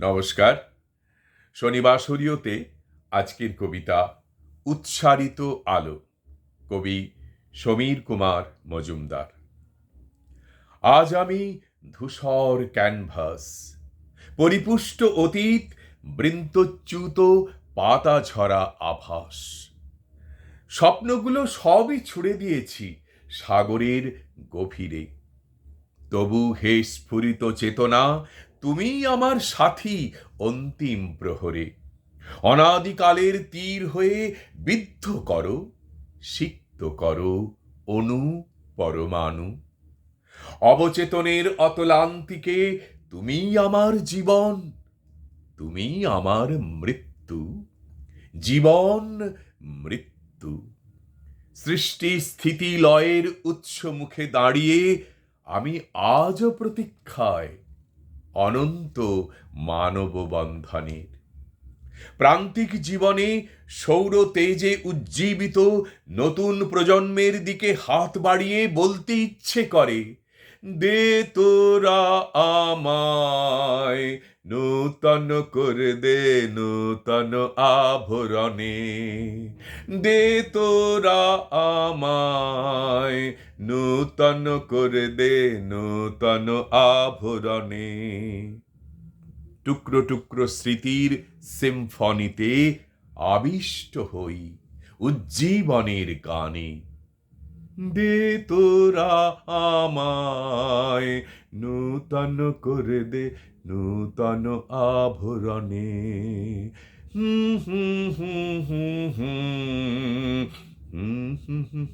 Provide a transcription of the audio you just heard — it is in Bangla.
নমস্কার। শনিবার শরীয়তে আজকের কবিতা উৎসারিত আলো, কবি সমীর কুমার মজুমদার। আজ আমি ধূসর ক্যানভাস, পরিপুষ্ট অতীত, বৃন্তচ্যুত পাতা ঝরা আভাস। স্বপ্নগুলো সবই ছুড়ে দিয়েছি সাগরের গভীরে। তবু হে স্ফুরিত চেতনা তুমি আমার সাথী, অন্তিম প্রহরে। অনাদিকালের তীর হয়ে বিদ্ধ করো, সিক্ত করো, অনু পরমাণু। অবচেতনের অতলান্তিকে তুমি আমার জীবন তুমি আমার মৃত্যু। জীবন, মৃত্যু। সৃষ্টি স্থিতি লয়ের উৎস মুখে দাঁড়িয়ে আমি আজও প্রতীক্ষায় অনন্ত মানব বন্ধনের প্রান্তিক জীবনে সৌর তেজে উজ্জীবিত নতুন প্রজন্মের দিকে হাত বাড়িয়ে বলতে ইচ্ছে করে, দে তোরা আমায়, নূতন করে দে নূতন আভরণে। দে তোরা আমায় নূতন করে দে নূতন আভরণে। টুকরো টুকরো স্মৃতির সিম্ফনিতে আবিষ্ট হই উজ্জীবনের গানে। দে তোরা আমায় নূতন করে দে নূতন আভরণে। হুম হুম হুম হুম হুম Mm-hmm.